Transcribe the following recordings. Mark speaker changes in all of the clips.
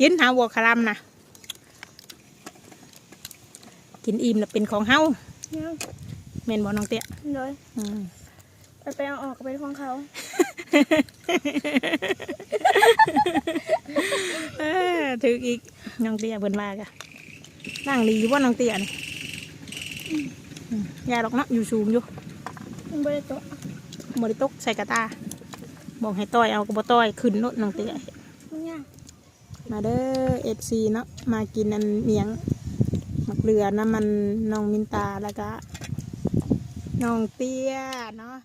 Speaker 1: กินหาวัวคารำนะกินอิ่มแล้วเป็นของเฮา
Speaker 2: ยัง
Speaker 1: แม่นบ่น้องเตี้ย
Speaker 2: เลย
Speaker 1: อืม
Speaker 2: ไปไปเอาออกก็เป็นของเขา
Speaker 1: เออถืออีกน้องเตี้ยเพิ่นว่ากะนั่งดีอยู่ว่าน้องเตี้ยนี่อืมยาดอกเนาะอยู่สูงอยู่
Speaker 2: มันบริโตะ
Speaker 1: บริตกใส่กระตาบอกให้ต้อยเอากระบอต้อยขึ้นโนดน้องเตี้ย
Speaker 2: มันยาก
Speaker 1: มาเด้อเอฟซีเนาะมากินอันเมียงหมักเรือน้ำมันน้องมินตาแล้วก็น้องเตี้ยเนาะ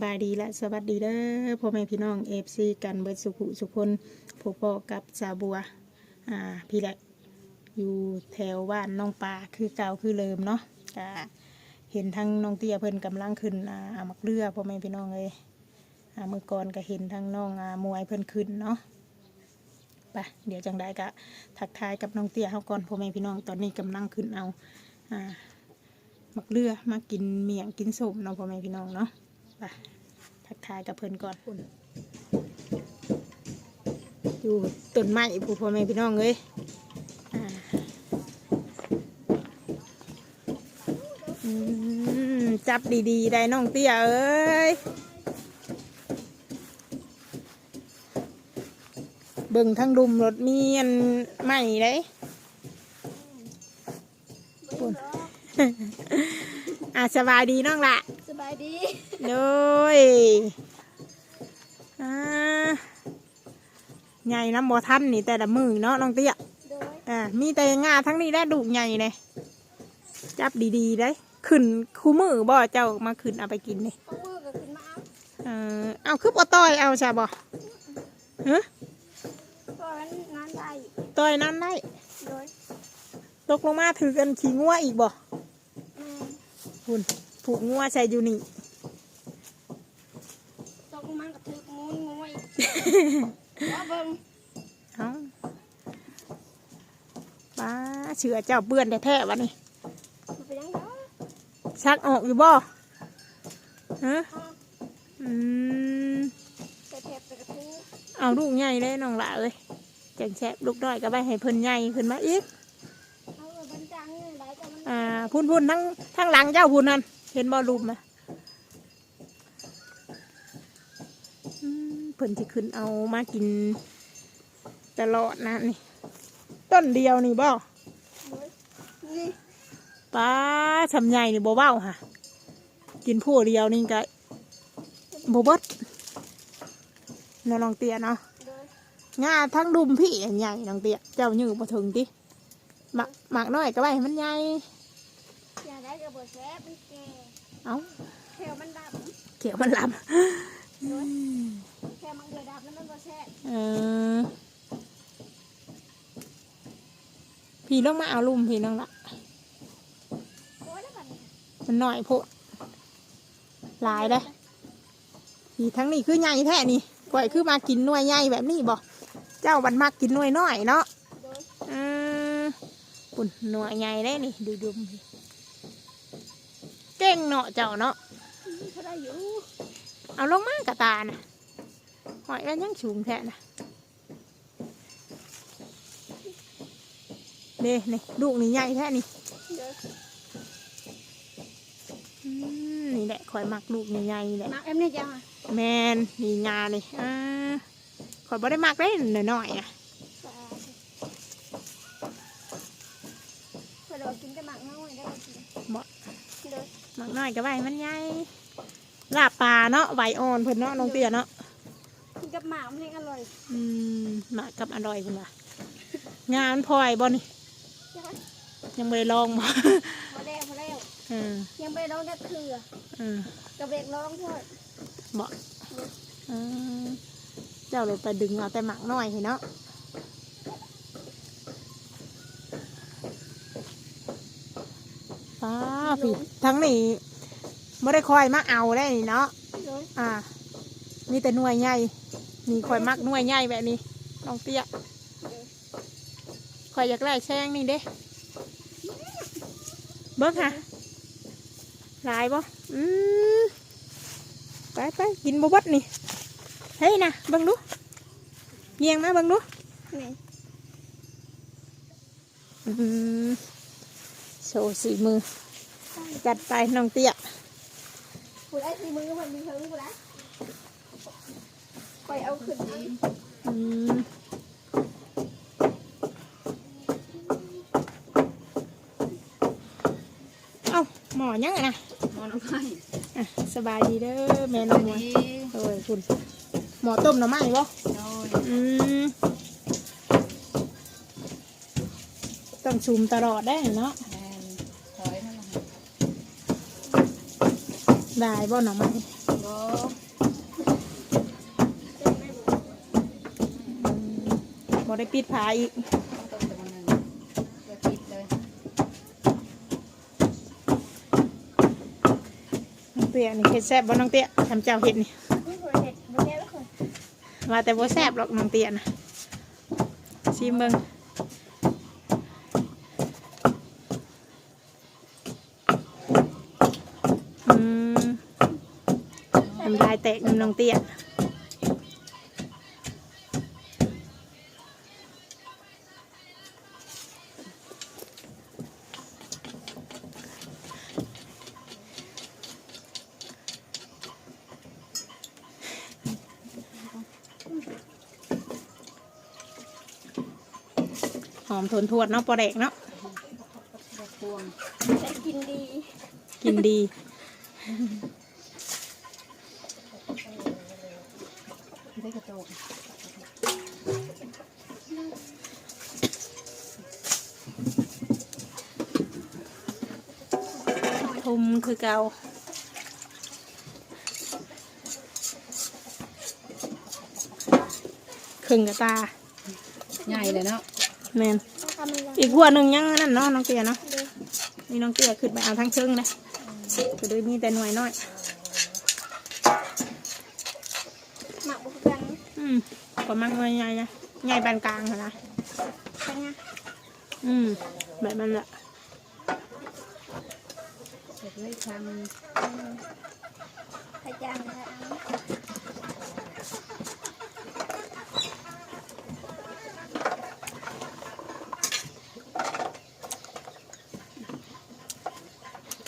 Speaker 1: บสบายดีและสวัสดีเด้อพ่อแม่พี่น้องเอฟซีกันเบิดสุขุสุคนผูกปอกับสาบัว อ่า พี่แหละอยู่แถวบ้านน้องปลาคือเก่าคือเลิมเนาะก็เห็นทั้งน้องเตี้ยเพิ่นกำลังขึ้นอ่ามักเรือพ่อแม่พี่น้องเลยอ่าเมื่อก่อนก็เห็นทั้งน้องอ่ามวยเพิ่นขึ้นเนาะไปเดี๋ยวจังได้ก็ทักทายกับน้องเตี้ยเขาก่อนพ่อแม่พี่น้องตอนนี้กำลังขึ้นเอาอ่ามักเรือมากินเมี่ยงกินสมเนาะพ่อแม่พี่น้องเนาะ ไปทักทายกับเพิ่นก่อนพุ่นอยู่ต้นไม้ผู้พ่อแม่พี่น้องเอ้ยอ่าอืมจับดีๆ ได้น้องเตี้ยเอ้ย เบิ่งทั้งรุมรถเมียนใหม่ได้
Speaker 2: บริโตะ
Speaker 1: อะสบายดีน้องละ
Speaker 2: สบายดี
Speaker 1: โดยอ่าใหญ่น้ำบ่ทันนี่แต่ละมือเนาะน้องเตี้ย
Speaker 2: โดย
Speaker 1: อ่ามีแต่งาทั้งนี้ได้ดูกใหญ่เลยจับดีๆได้ขึ้นคู่มือบ่เจ้ามาขึ้นเอาไปกินนี่
Speaker 2: เขามือก็ขึ้นมาเอา
Speaker 1: เออเอาคือบ่ต้อยเอาใช่บ่ฮะ
Speaker 2: ก็นั้นงานได้
Speaker 1: ต้อยนั้นได้
Speaker 2: โดย
Speaker 1: ตกลงมาถือกันขี่งัวอีกบ่
Speaker 2: แม่
Speaker 1: คุณผูกงัวใส่อยู่นี่
Speaker 2: ตกมันก็ถือมูนงวยว่า เบิ่ง
Speaker 1: เอาป้าเชือเจ้าเปื้อนแท้ๆวะนี่
Speaker 2: มันเป็นยังไง
Speaker 1: ชักออกอยู่บ่ฮะ
Speaker 2: เอา
Speaker 1: อืม
Speaker 2: แต่แทบไปกระทู้
Speaker 1: เอาลูกใหญ่เลยน้องหละเอ้ยจังแซบลูกด้อยก็ไปให้เพิ่นใหญ่ขึ้นมาอีก
Speaker 2: เอาแบบบันจังนี่ไหลแต่มัน
Speaker 1: อ่าพุ่นพุ่นทั้งทั้งหลังเจ้าพุ่นนั่นเห็นบ่ลุมอะอืมเพิ่ นจะขึ้นเอามากินตลอดนะนี่ ต้นเดียวนี่บ่
Speaker 2: โดยนี่
Speaker 1: ป้าทำใหญ่นี่บ่เบ้าค่ะ กินผู้เดียวนี่ก็บ่เบิดเนาะน้องเตี้ยเนาะ
Speaker 2: โดย
Speaker 1: งาทั้งดุมพี่ใหญ่น้องเตี้ยเจ้ายือบ่ถึงติหมักหมักน้อยก็ไว้ให้มันใหญ่
Speaker 2: อย่าได้กระบอกแซ่บมันแก่
Speaker 1: เอ้า
Speaker 2: แถวมันด
Speaker 1: เขียวมันลำ
Speaker 2: โดย แถวมันเดือดดำแล้วมันบ่แซ่บำ
Speaker 1: เออพี่ต้องมาเอาลุมพี่น้องละ
Speaker 2: โอ้ยแล้วบัดนี้
Speaker 1: มันน้อยโพดหลายเลยพี่ทั้งนี้คือใหญ่แท้นี่ก่อยคือมากินหน่วยใหญ่แบบนี้บ่เจ้าบันมากกินหน่วยน้อยเนาะ
Speaker 2: โดย
Speaker 1: อืมปุ่นหน่วยใหญ่ได้นี่ดูดุมพี่เก่งเนาะเจ้าเนาะ
Speaker 2: เขาได้อยู่
Speaker 1: เอาลงมากระตานะ หอยกันยังสูงแท้นะเด้นี่ลูกนี่ใหญ่แท้นี่
Speaker 2: โดย
Speaker 1: อืมนี่แหละคอยมักลูกนี่ใหญ่นี่แหละ
Speaker 2: มักเอ็มเนี่ยจังอะ
Speaker 1: แมนนี่งานี่อ่าคอยบ่ได้มักได้หน่อยๆนะ
Speaker 2: พอเรากินแต่หมักน้อยได้กิน
Speaker 1: บ่
Speaker 2: โดย
Speaker 1: มักน้อยก็ไว้มันใหญ่ลาบปลาเนาะใบอ่อนเพิ่นเนาะน้องเตี้ยเนาะ
Speaker 2: กินกับ หมามันยังอร่อย
Speaker 1: อืมหมักกับอร่อยเพิ่นว่างามันพลอยบ่นี่
Speaker 2: จ้ะ
Speaker 1: ยังไม่ได้ลองบ่
Speaker 2: พอแล้วพอแล้ว
Speaker 1: อืม
Speaker 2: ยังไปร้องได้คือ
Speaker 1: อืม
Speaker 2: กับเด็กร้องเถิด
Speaker 1: บ่อืมเจ้าเลยไปดึงเอาแต่หมักน้อยให้เนาะป้าพี่ทั้งนี้บ่ได้คอยมาเอาได้นี่เนาะ
Speaker 2: โดย
Speaker 1: อ่ามีแต่หน่วยใหญ่ นี่คอยมักหน่วยใหญ่แบบนี้น้องเตี้ยคอยอยากไล่แซงนี่เด้เบิ้งค่ะหลายบ่อืมไปไปกินบ่เบัดนี่ เฮ้ยนะเบิ้งดูเงียงมาเบิ้งดู
Speaker 2: นี่
Speaker 1: อืมโชว์สีมือ จัดไปน้องเตี้ย
Speaker 2: ผู้ได้สีมือมันมีเพิ่งผู้ได้ ไปเอาขึ้นมา
Speaker 1: อืมเอ้าหมอยังไงนะ
Speaker 3: มอน้ำไม้
Speaker 1: อะสบายดีเด้อแม่น้องมวย
Speaker 3: ดี
Speaker 1: โอ้ยคุณหมอต้มหน่อไม้บ่
Speaker 3: โดย
Speaker 1: อืมต้องชุมตลอดได้เนาะ
Speaker 3: แมนถอยนั่นแหละ
Speaker 1: ได้บ่หน่อไม้
Speaker 3: โบ
Speaker 1: บ่ได้ปิดผาอีก
Speaker 3: ต้งต้มแต่วันหนึ่งเดี๋ยวปิดเลย
Speaker 1: น้องเตี้ยนี่เฮ็ดแซ่บบ่น้องเตี้ยทำเจ้าเฮ็ดนี่
Speaker 2: ผู้คนเห็ดบุญแน่แล้วคน
Speaker 1: ว่าแต่บ่แซ่บหรอกน้องเตี้ยนะชิมเบิ่งอืมน้ำลายแตกน้ำน้องเตี้ย หอมทนทวดเนาะปลาแดกเนาะ
Speaker 3: กพวง
Speaker 2: แต่กินดี
Speaker 1: กินดี
Speaker 3: ได้กระโตก
Speaker 1: ทุมคือเกาครึ่งกระตา
Speaker 3: ใหญ่เลยเนาะ
Speaker 1: แมน
Speaker 2: ต้องทำยังไง
Speaker 1: อีกหัวหนึ่งยังนั่นเนาะน้องเตี้ยเนาะ
Speaker 2: เด้อ
Speaker 1: นี่น้องเตี้ยขึ้นไปเอาทั้งเชิงเลยคือด้วยมีแต่หน่วยน้อย
Speaker 2: หมักบุกกัน
Speaker 1: อืมประมาณหน่วยใหญ่นะใหญ่ปานกลางเหรอนะ
Speaker 2: เป็นไง
Speaker 1: อืมแบบนั้นแหละ
Speaker 3: เสร็จเลยท
Speaker 2: พยายามนะ
Speaker 1: แ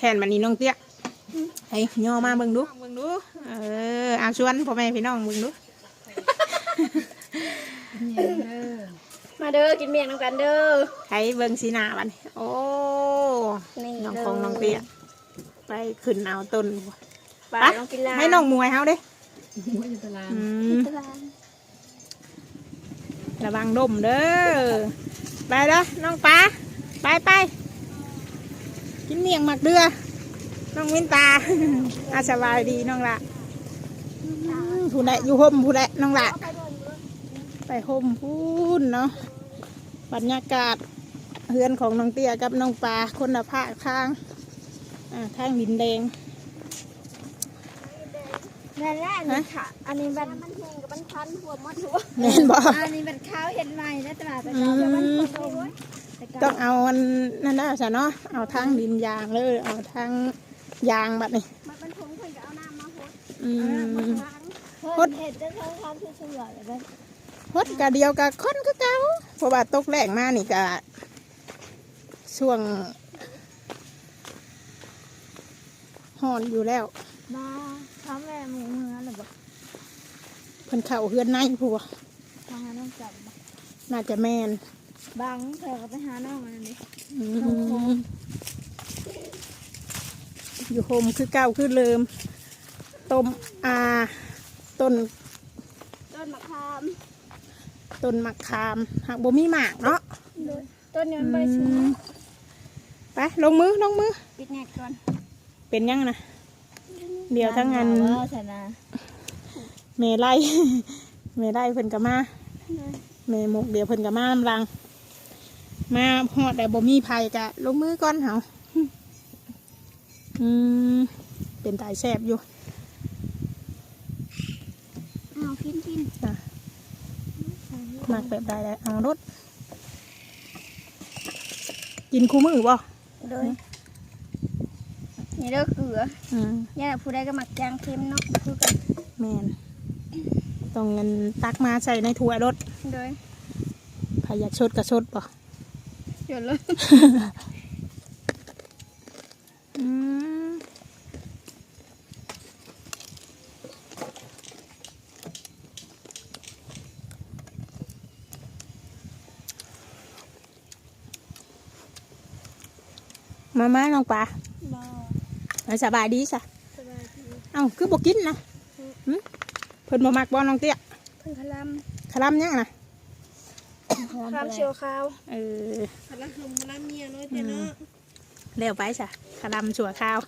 Speaker 1: ขนมันนี้น้องเตี้ยให้ย่อมาเบิ่งดูเบิ่งดูเออเอาชวนพ่อแม่พี่น้องเบิ่งดูำ
Speaker 3: เนี่ยเด้อ
Speaker 2: มาเด้อกินเมียงน้ำกันเด้อ
Speaker 1: ให้เบิ่งสีหน้าบัดนี้โอ้
Speaker 2: นี่
Speaker 1: น้องคงน้องเตี้ยไปขึ้นเอาต้น
Speaker 2: ปลา
Speaker 1: ไป
Speaker 2: น้องกินลา
Speaker 1: ให้น้องมวยเฮาเด้
Speaker 3: หัวอยู่ตาราง
Speaker 1: อื
Speaker 2: กิน
Speaker 1: ม
Speaker 2: ตาราง
Speaker 1: ระวังดมเด้อไปเด้อน้องปลาไปไป กินเมียงหมักเดือน้องวินตา อาสบายดีน้องละอืมผู้ใดอยู่ห่มผู้ใดน้องละ
Speaker 2: เอาไปโดนเด้อ
Speaker 1: ไปห่มพูนเนาะบรรยากาศเฮือนของน้องเตี้ยกับน้องปลาคนละภาคทางอ่าทางดินแดง
Speaker 2: นั่นแหละอันนี้ค่ะ อันนี้มันมันแห้งกับมันพันหัวมัดหัว
Speaker 1: แม่นบอก
Speaker 2: อันนี้เป็นข้าวเห็ดใหม่นะตลาดแต่
Speaker 1: อื
Speaker 2: ข้าวแต่มัน
Speaker 1: ม
Speaker 2: คนโอ้ยแต่
Speaker 1: ต้
Speaker 2: ก็
Speaker 1: องเอาอันนั่นได้ซะเนาะเอาทางดินยางเลยเอาทางยางแบบนี้
Speaker 2: มันเป็นผงเพิ่นก็เอาน้ำมาหด
Speaker 1: อื
Speaker 2: เอาน้ำมามล้าง
Speaker 1: ห
Speaker 2: เพิ่
Speaker 1: ด
Speaker 2: นเห็ดจะเท่าทำคือเฉลี่ยเลยเด้อ
Speaker 1: ฮดกะเดียวกะค้นคือเก่าเพราะว่าตกแรกมานี่กะช่วงหอนอยู่แล้ว
Speaker 2: มาทำแม่หมูเนื้อหรือเปล่า
Speaker 1: เพิ่นเข่าเฮือนในผัว
Speaker 2: ทำงานต้องจับบ่
Speaker 1: น่าจะแมน
Speaker 2: บางเธอก็ไปหาน้องมันนี่
Speaker 1: อืมอยู่โฮมคือเก่าคือเลิมต้มอาต้น
Speaker 2: ต้นมะขาม
Speaker 1: ต้นมะขามหักบ่มีหมากเนาะ
Speaker 2: ต้นนี้มันใบสูง
Speaker 1: ไปลงมือลงมือ
Speaker 2: ปิดแนกก่อน
Speaker 1: เป็นยังนะเดี๋ยวทั้งงาน
Speaker 2: ว่าชนะ
Speaker 1: เมไล่เมไล่เพิ่นก็มาเมหมกเดี๋ยวเพิ่นก็มาลำลัง มาฮอดแต่บ่มีภัยกะลงมือก่อนเฮาอืมเป็นตายแซ่บอยู่
Speaker 2: เอาพินพิน
Speaker 1: อะมักแบบใดได้เอารสกินคู่มือบ่
Speaker 2: โดยนี่เด้อเกลือ
Speaker 1: อืม
Speaker 2: เนี่ยผู้ใดก็หมักจางเค็มเนาะคือกัน
Speaker 1: แม่นต้องเงินตักมาใส่ในถ้วยรส
Speaker 2: โดย
Speaker 1: ใครอยากชดก็ชดบ่
Speaker 2: ห ยุดเลย
Speaker 1: อืมมามาน้องปลา
Speaker 2: บ่
Speaker 1: เอาสบายดีสะ
Speaker 2: สบายดี
Speaker 1: เอ้าคือบ่กินนะหึเพิ่นบ่มักบ่น้องเตี้ย
Speaker 2: เพิ่งคล
Speaker 1: คลำยังนะำ
Speaker 2: คลำเชียวขาว
Speaker 1: เออ
Speaker 2: คลำคือคลำเมียน้อยแต่เนาะ
Speaker 1: เร็วไปสะคลำชั่วข้าว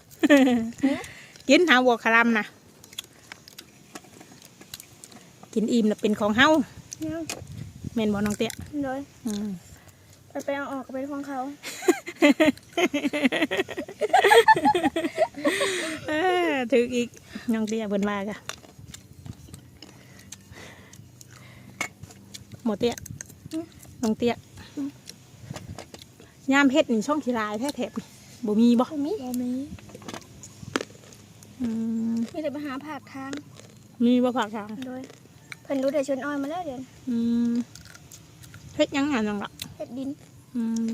Speaker 1: กินหาวัวคลำนะกินอิ่มน่ะเป็นของเฮา
Speaker 2: เนี่ย
Speaker 1: แม่นบ่น้องเตี้ย
Speaker 2: โดย
Speaker 1: อืม
Speaker 2: ไปไปเอาออกก็เป็นของเขา
Speaker 1: เออถึกอีกน้องเตี้ยเพิ่นว่ากะหมดเตี้ย น้องเตี้ยยามเฮ็ดนี่ช่องขี้ลายแท้แถบนี่บ่มีบ่
Speaker 2: บ่มีบ่มี
Speaker 1: อืม
Speaker 2: มีแต่ไปหาผักทาง
Speaker 1: มีบ่ผักทาง
Speaker 2: โดยเพิ่นรู้แต่ชวนอ้อยมาแล้วเดี๋ยว
Speaker 1: อืมเฮ็ดหยังงานจังล่ะ
Speaker 2: เฮ็ดดิน
Speaker 1: อืม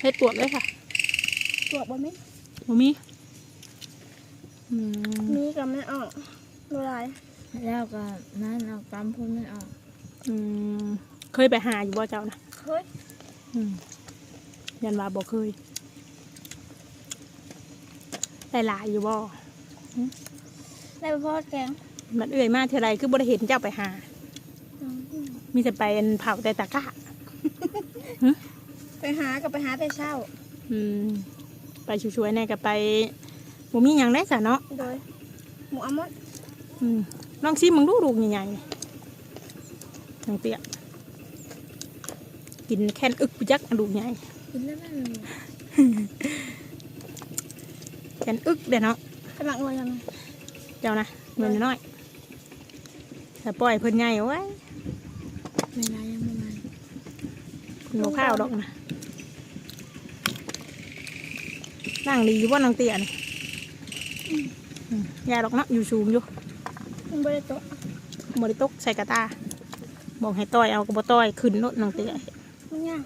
Speaker 1: เฮ็ดปวกเลยค่ะ
Speaker 2: ปลวกบ่มี
Speaker 1: บ่มีอืม
Speaker 2: มีก็ไม่ออกดูลาย
Speaker 4: แล้วก็นั่นเอากำพูนไม่ออก
Speaker 1: อืมเคยไปหาอยู่บ่เจ้านะ
Speaker 2: เฮ้ย
Speaker 1: อืมยันว่าบ่เคยได้หลายอยู่บ่
Speaker 2: ได้ไปพอดแกง
Speaker 1: มันเอื่อยมาเท่าไรคือบ่ได้เห็นเจ้าไปหา
Speaker 2: อืม
Speaker 1: มีแต่ไปอันเผาแต่ตะกร้า
Speaker 2: ไปหากับไปหาแต่เช้า
Speaker 1: อืม ไปช่วยๆแน่ก็ไปบ่มีหยังได้ซะเนาะ
Speaker 2: โดยหมูอัลมอนด์
Speaker 1: อืม ลองชิมมึงดูลูกใหญ่ๆนี่ทางเตี้ยกินแค่นอึกไปจักอันลูกใหญ่
Speaker 4: กินแล้วมัน
Speaker 1: แค่นอึกเด้อเนาะ
Speaker 2: กำลังนวลยังไง
Speaker 1: เจ้านะเงินน้อยแต่ปล่อยเพิ่นใหญ่ไว้ย
Speaker 4: เวลายังไม่มา
Speaker 1: เพิ่นบ่ข้าวดอกนะนั่งดีอยู่ว่าน้องเตี้ยนี่อืมยาดอกเนาะอยู่สูงอยู่
Speaker 2: มัน บริโตะ
Speaker 1: บริตกใส่กระตาบอกให้ต้อยเอากระบต้อยขึ้นรถน้องเตี้ย
Speaker 2: มันยาก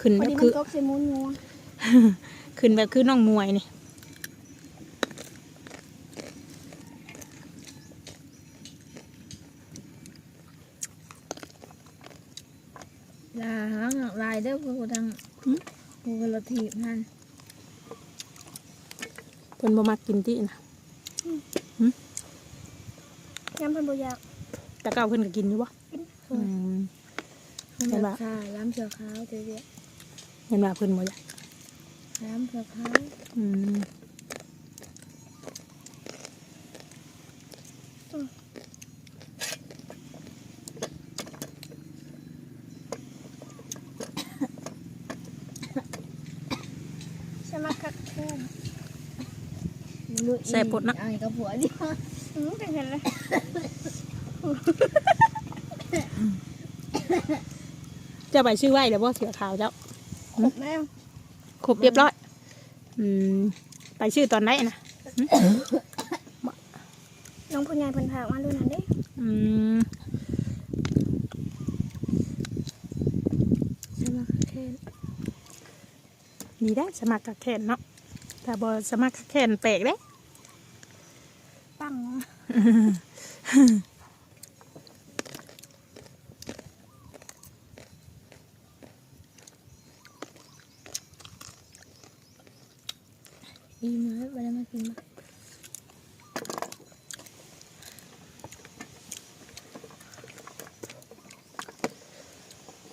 Speaker 1: ขึ้น
Speaker 2: พอ
Speaker 1: แบบ
Speaker 2: ดีมั
Speaker 1: คื
Speaker 2: น
Speaker 1: อ
Speaker 2: ตกใส่มูนงัว
Speaker 1: ขึ้นแบบคือน้องมวยนี่
Speaker 4: ลาหางลายเด้อกูดังกูกระถีบนั่น
Speaker 1: เพิ่นบ่มักกินที่นะ
Speaker 2: ยำเพันบุอยาก
Speaker 1: แต่เก่าเพิ่นก็กินอยู่บ่อืม
Speaker 4: มัน
Speaker 1: เห็น
Speaker 4: แบ
Speaker 1: ปะ
Speaker 4: บขาล้ำเชือกขาวเจ๊
Speaker 1: เห็นว่าเพิ่นบ่อยาก
Speaker 4: ๆล้ำเชือกขาว
Speaker 1: อืม
Speaker 2: ใช่ไหมคักแค่
Speaker 4: ลุยไอ้กับผัวดิ
Speaker 2: อืมเป็นไงเลย
Speaker 1: เจ้าไปชื่อไว้เดี๋ยวบ่เสือขาวเจ้า
Speaker 2: ครบแล้ว
Speaker 1: ครบเรียบร้อยอืมไปชื่อตอนไหนนะ
Speaker 2: น้องผู้ใหญ่เพิ่นพากมาดูนั่นเด้
Speaker 1: อืม
Speaker 4: ใช่ไหมแค่
Speaker 1: ดีได้สมัครกับแคนเนาะแต่บ่สมัครกับแคนแปลกเด้
Speaker 2: ปัง
Speaker 4: อีมาไปแล้วมากินมา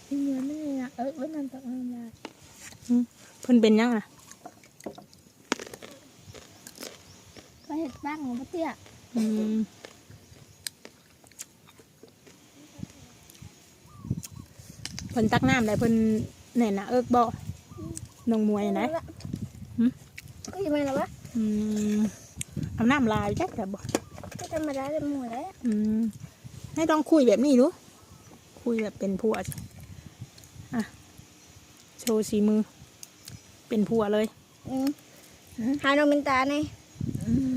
Speaker 4: อีเหมือนไม่เลยนะเออวันนั้นตักน้ำลา
Speaker 1: เพิ่นเป็นยังอะ
Speaker 2: ไปเห็ดปังของพ่อเตี้ย
Speaker 1: อืมเพิ่นตักน้ำได้เพิ่นแน่นนะเอิกบ่น้องมวยนะหึ
Speaker 2: ก็ยังไงล่ะวะ
Speaker 1: อืมเอาน้ำลายจักแต่บ่
Speaker 2: ก็ธรรมดาเลยหมูแล้ว
Speaker 1: อืมให้ต้องคุยแบบนี้ดูคุยแบบเป็นผัวสิอะโชว์สีมือ เป็นผัวเลย
Speaker 2: อืมหาน้องมินตาใน
Speaker 4: อืม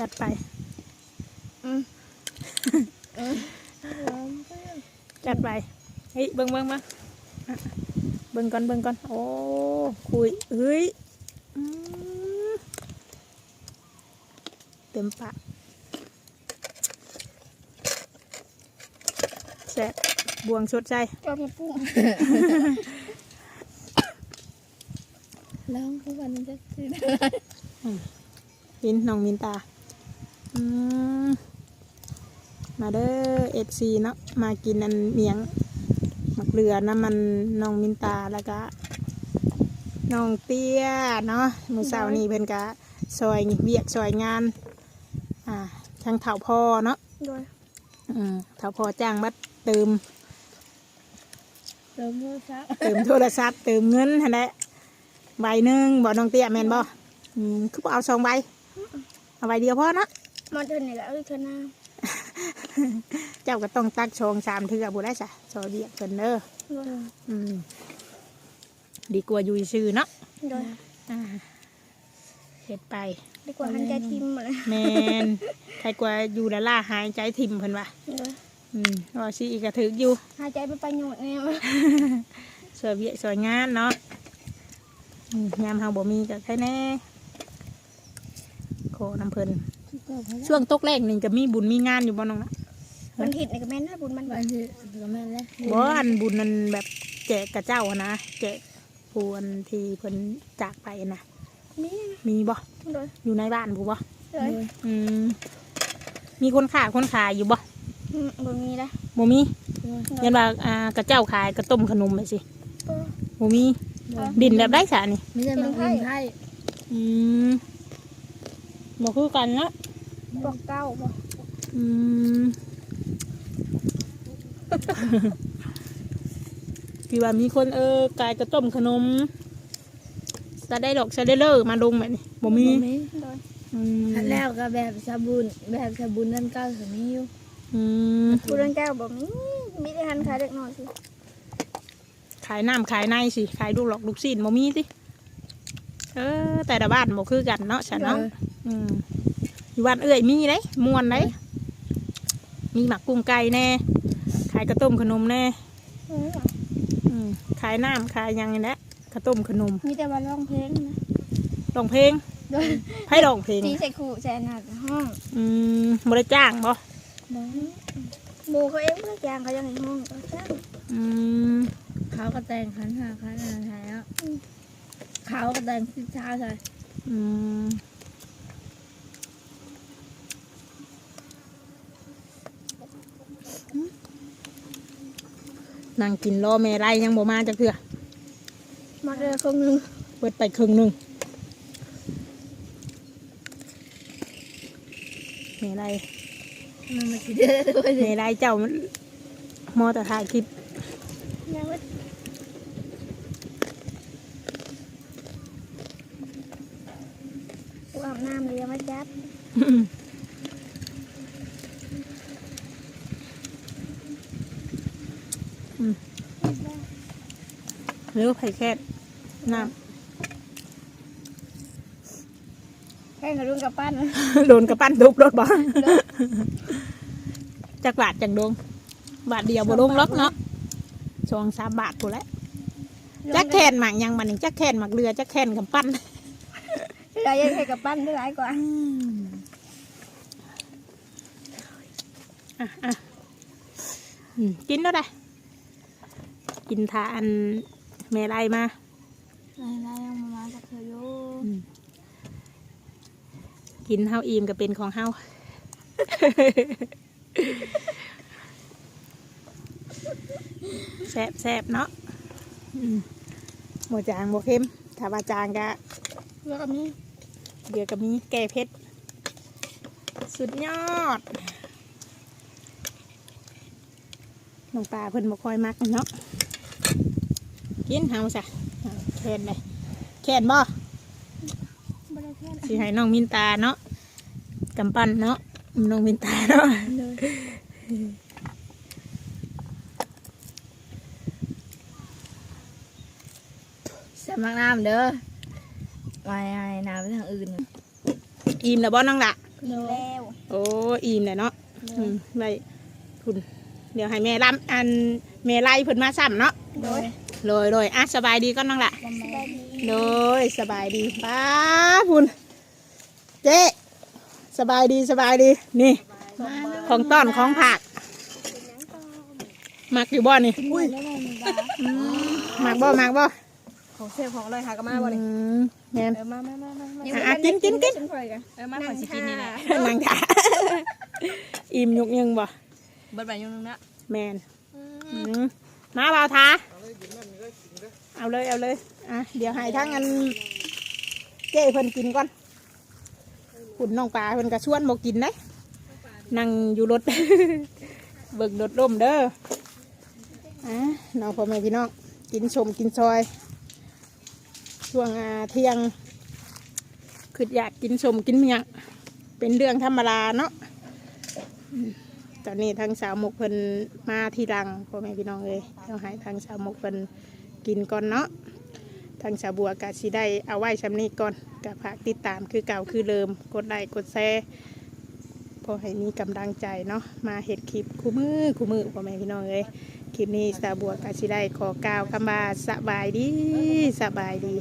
Speaker 1: จัดไป
Speaker 2: อืม
Speaker 1: จัดไปเฮ้ยเบิ้งเบิ้งมาอะเบิ้งก่อนเบิ้งก่อนโอ้คุยเฮ้ยอืมเต็มปากแซ่บบวงสดใจ
Speaker 2: จอมปุ้ง
Speaker 4: แล้วทุกวันนี้จะซื้อ
Speaker 1: มินน้องมินตาอื มมาเด้อเอฟซีเนาะมากินอันเมียงหมักเรือน้ำมันน้องมินตาแล้วก็น้องเตี้ยเนาะมือเสาร์นี้เพิ่นกะซอยเวียกซอยงาน อ่าช่างเถ่าพ่อเนาะ
Speaker 2: โดย
Speaker 1: อืมเถ่าพ่อจ้างบัดเติม
Speaker 4: เติมโทรศัพท์
Speaker 1: เติมโทรศัพท์เติมเงินหั่นแหละใบหนึ่งบ่น้องเตี้ยแม่นบ่อืมคือบ่เอาสองใบเอาใบเดียวพอเนาะ
Speaker 2: มาเดินนี่แหละเอ้ยเธอหน้า
Speaker 1: เจ้าก็ต้องตักชองสามเทือบุได้จ้ะซอยเบียกเพิ่นเด้อ
Speaker 2: โดย
Speaker 1: อืมดีกว่าอยู่ซื่อเนาะ
Speaker 2: โดย
Speaker 1: อ่าเฮ็ดไป
Speaker 2: ดีกว่าหันใจทิมหมดเลย
Speaker 1: แมนใครกว่าอยู่ละล่าหายใจทิมเพิ่นว่า
Speaker 2: โดย
Speaker 1: อืมว่าสิอีกก็ถึกอยู่
Speaker 2: หายใจไปประโยชน์เนี่ย
Speaker 1: ซอยเบียกซอยงานเนาะอืมยามเฮาบ่มีก็แค่แน่ โคน้ำเพิ่น ช่วงตกแรกนี่ก็มีบุญมีงานอยู่บ่น้องนะ
Speaker 2: มันผิดในกระแม่นนะบุญมัน
Speaker 4: วันที่ก็แม่นแล้ว
Speaker 1: บ่อันบุญนั่นแบบแจกกับเจ้าอะนะแจกผู้อันที่เพิ่นจากไปนะ
Speaker 2: นี่
Speaker 1: มีบ่
Speaker 2: โดย
Speaker 1: อยู่ในบ้านผู้บ่
Speaker 2: โดย
Speaker 1: อืมมีคนขายคนขายอยู่บ่
Speaker 2: อืมบุญมีนะ
Speaker 1: บ่มี
Speaker 2: โดย
Speaker 1: ยันว่าอ่ากระเจ้าขายกระต้มขนมไปสิ
Speaker 2: เออ
Speaker 1: บ่มีดินแบบได้สานี่
Speaker 4: ไม่ใช่มากินไพ่
Speaker 1: อืมบ่คือกันเนาะ
Speaker 2: บอกเก้าบอก
Speaker 1: อืมพี่ว่ามีคนเออกายกระต้มขนมจะได้ดอกซะได้เลอมาลงแบบนี้บ่มี
Speaker 4: มี
Speaker 2: โดย
Speaker 1: อืม
Speaker 4: แล้วก็แบบสบูนแบบสบูนนั่นก็ถึงนี้อยู่
Speaker 1: อืม
Speaker 2: บุญเก้าบอกมีมีแต่หันขายเด็กน้อยสิ
Speaker 1: ขายน้ำขายในสิขายลูกหลอกลูกซีนบ่มีสิเออแต่ละบ้านบ่คือกันเนาะฉันเนาะอืม อยู่บ้านเอ้ยมีเด้มวนเด้มีหมักกุ้งไก่แน่ขายกระต้มขนมแน่
Speaker 2: เออ
Speaker 1: อืมขายน้ำขายหยังนี่แหละกระต้มขนม
Speaker 2: มีแต่วันร้องเพลงนะ
Speaker 1: ร้องเพลง
Speaker 2: โดย
Speaker 1: ไพ่ร้องเพลง
Speaker 2: ตีใส่ขู่ใส่หน้าห้อง
Speaker 1: อืมบ่ได้จ้างบ่
Speaker 2: โบเขาเองเพื่อยางเขายังในห้องเขาจ้าง
Speaker 1: อืม
Speaker 4: เขาก็แต่งขันหาขันหาไทยแล้วเขาก็แต่งสิเช้าใช่
Speaker 1: อืม นั่งกินรอแม่ไรยังบ่มาจักเถื่อ
Speaker 2: มาเรือคงหนึ่ง
Speaker 1: เปิดไปครึ่งหนึ่งแม่ไร
Speaker 4: มันมาคิดได้ด้วย
Speaker 1: แม่ไรเจ้ามันมอแต่ถ่ายคลิป
Speaker 2: ยังไม่กูอาบน้ำเลยยังไม่จับ
Speaker 1: หรือ ไผ่แค่น้ำ
Speaker 2: แค่กระดุมกับปั้น
Speaker 1: โดนกระปั้นทุบรถบ่จักบาทจังดวงบาทเดียวบ่ลงล็อกเนาะสองสามบาทกูแหล้วจักแคนหมากยังมันนี่งจักแคนหมากเรือจักแคนกับปั้น
Speaker 2: เรายังใช้กับปั้นได้หลายกว่า
Speaker 1: อะอะกินแล้วได้กินทาอัน แม่ไรมา
Speaker 2: อะไรยังมาจากเธออยู่
Speaker 1: กินเฮาอิ่มก็เป็นของเฮาแซบแซบเนาะอืมหมจางบ่เค็มถ้าว่าจางก็
Speaker 2: แล้วก็มี
Speaker 1: เดี๋ยวก็มีแก่เพชรสุดยอดน้องปลาเพิ่นบ่ค่อยมักเนาะ กินเฮาซะเอาแคนเลยแคนบ่
Speaker 2: บริเวณ
Speaker 1: สิให้น้องมินตาเนาะกำปั้นเนาะน้องมินตาเนาะ
Speaker 4: สมักน้ำเด้อไม่ให้น้ำไปทางอื่น
Speaker 1: อิ่มแล้วบ่น้องละ
Speaker 2: แล้ว
Speaker 1: โอ้อิ่มเลยเนาะอืมไว้คุณเดี๋ยวให้แม่รับอันแม่ไล่เพิ่นมาซ้ำเนาะ
Speaker 2: โดย
Speaker 1: โดยโดยอะสบายดีก็น้องละ
Speaker 2: สบายดี
Speaker 1: โดยสบายดีป้าคุณเจ๊สบายดีสบายดี นี่ ของต้อนของผักมักอยู่บ่นี่
Speaker 2: อุ้ยแล้วแม่มีบ้า
Speaker 1: อืมมักบ่มักบ่
Speaker 5: ของเซฟของอะไรหากนมาบ่นี่
Speaker 1: อืมแม่น
Speaker 5: เออมามามามามา
Speaker 1: อะกินกินกิน
Speaker 5: ฉันคอยกันเออมาขอสิกินนี่แหละ
Speaker 1: นางถาอิ่มยุกยังบ่
Speaker 5: เบิดไปยังนึงนะ
Speaker 1: แมนอืมมาเบาทา เอาเลยเอาเลยอะเดี๋ยวให้ทั้งอันเจ้เพิ่นกินก่อนขุนน้องปลาเพิ่นก็ชวนบอกกินนะนั่งอยู่รถ เบิกรถร่มเด้ออะน้องพ่อแม่พี่น้องกินชมกินซอย ช่วงอาเที่ยงคืออยากกินชมกินเมียงเป็นเรื่องธรรมดาเนาะตอนนี้ทางสาวหมกเพิ่นมาที่รังพ่อแม่พี่น้องเลยเราให้ทางสาวหมกเพิ่น กินก่อนเนาะทางชาวบัวกะสิได้เอาไว้ชำนี้ก่อนกะฝากติดตามคือเก่าคือเดิมกดไลค์กดแชร์พอให้มีกำลังใจเนาะมาเห็ดคลิปคู่มือคู่มือพ่อแม่พี่น้องเลยคลิปนี้ชาวบัวกะสิได้ขอกล่าวคำว่าสบายดีสบายดี